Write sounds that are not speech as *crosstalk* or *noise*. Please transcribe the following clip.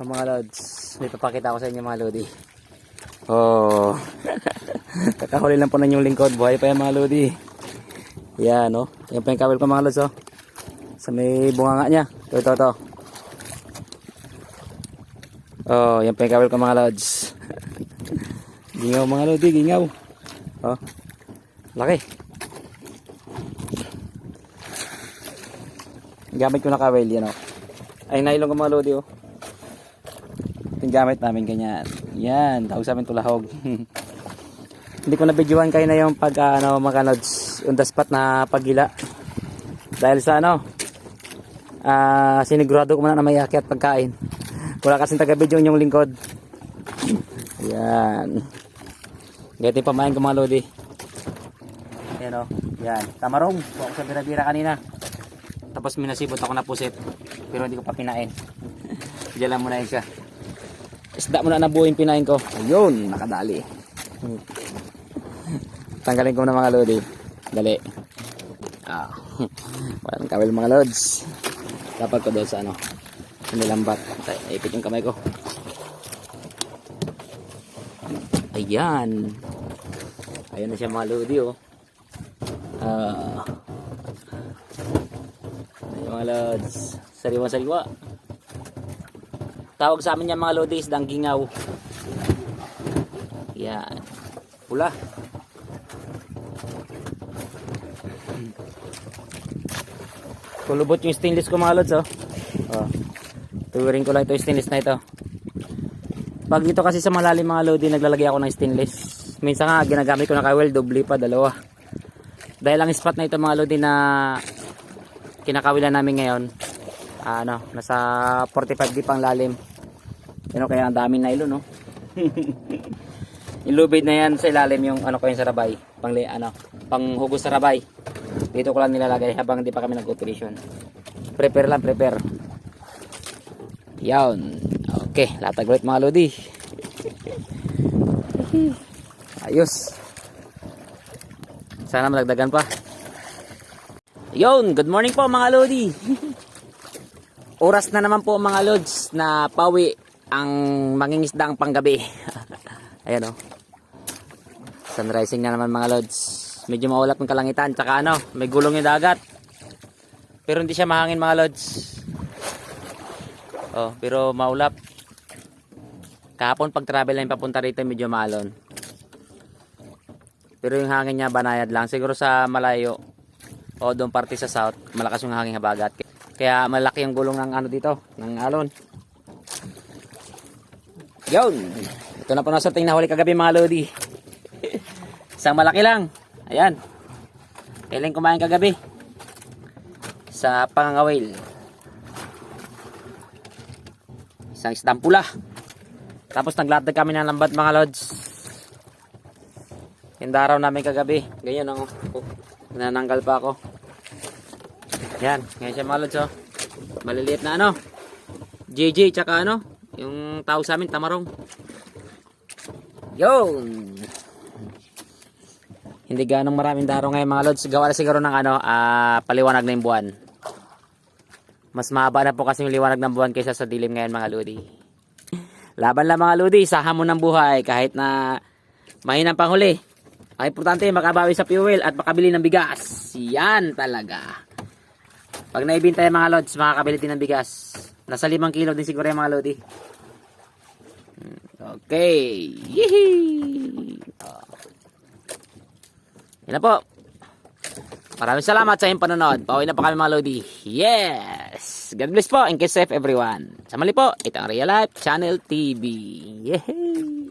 Ang mga lods, may papakita ko sa inyo mga lodi. Oh. *laughs* Kakahuli lang po na yung lingkod. Buhay pa yan mga lodi. Yan, no? Yan pa yung kawil ko mga lods, oh. Sa may bunga nga niya. Ito, ito, ito. Oh, yan pa yung kawil ko mga lods. *laughs* gingaw mga lodi, gingaw. Oh. Laki. Gamit ko na kawil, yan, oh. Ay, nailong ko mga lodi, oh. Gamit namin ganyan. Yan, tawag sa amin tulahog. *laughs* Hindi ko na videoan kayo na yung pag ah, ano, mga lods, on the spot na paggila. Dahil sa ano, ah sinigurado ko muna na may akyat pagkain. Wala kasing taga-video yung lingkod. Yan. Ganito yung pamain ko mga lodi. Yan o. Yan. Tamarong. Kuha ko sa bira-bira kanina. Tapos minasibot ako na pusit. Pero hindi ko pa pinain. *laughs* Diyan lang muna yun siya. Isda mo na yung pinain ko. Ayun, nakadali. Tanggalin ko na mga lodi. Dali. Ah. Walang kawil mga lods. Dapat ko doon sa ano. Sa nilambat. Ipit yung kamay ko. Ayan. Ayan na siya mga lodi oh. Ah. Ayan mga lods. Sariwa-sariwa. Tawag sa amin yan mga lodi isdang gingaw. Yan. Pula. Kulubot yung stainless ko mga lods oh. oh. Tuwirin ko lang ito stainless na ito. Pag dito kasi sa malalim mga lodi naglalagay ako ng stainless. Minsan nga ginagamit ko na kawel doble pa dalawa. Dahil ang spot na ito mga lodi na kinakawilan namin ngayon ano, nasa 45 deep ang lalim. Yun o, kaya ang daming nylon, no? *laughs* yung lubid na yan sa ilalim yung ano ko yung sarabay. Pang, ano, pang sarabay. Dito ko lang nilalagay habang hindi pa kami nag-operation. Prepare lang, prepare. Yan. Okay, latag ulit mga lodi. *laughs* Ayos. Sana malagdagan pa. Yon, good morning po mga lodi. *laughs* Oras na naman po mga lods na pawi ang mangingisdang panggabi. *laughs* Ayan o. Sunrising na naman mga lods. Medyo maulap yung kalangitan. Tsaka ano, may gulong yung dagat. Pero hindi siya mahangin mga lods. Oh, pero maulap. Kahapon pag travel line papunta rito medyo maalon. Pero yung hangin niya banayad lang. Siguro sa malayo o doon parte sa south, malakas yung hangin habagat. Kaya malaki ang gulong ng ano dito, ng alon. Yun. Ito na po nasa ting nahuli kagabi mga lodi. *laughs* Isang malaki lang. Ayan. Kailan kumain kagabi? Sa pangangawil. Isang isdang pula. Tapos naglatag kami ng lambat mga lods. Hindaraw namin kagabi. Ganyan ako. Oh, nananggal pa ako. Yan, ngayon siya mga lods oh. Maliliit na ano. JJ tsaka ano, yung tawag sa amin tamarong. Yun. Hindi ganong maraming daro ngayon mga lods. Gawa na siguro ng ano, ah, paliwanag na yung buwan. Mas mahaba na po kasi yung liwanag ng buwan kaysa sa dilim ngayon mga lodi. Laban lang mga lodi, sa hamon ng buhay kahit na mahinang panghuli. Ang importante makabawi sa fuel at makabili ng bigas. Yan talaga. Pag naibintay mga lods, makakabili din ng bigas. Nasa limang kilo din siguro yung mga lodi. Hmm, Okay. Yehey! Oh. Yan na po. Maraming salamat sa inyong panonood. Pauwi na pa kami mga lodi. Yes! God bless po and keep safe everyone. Sa mali po, ito ang Real Life Channel TV. Yehey!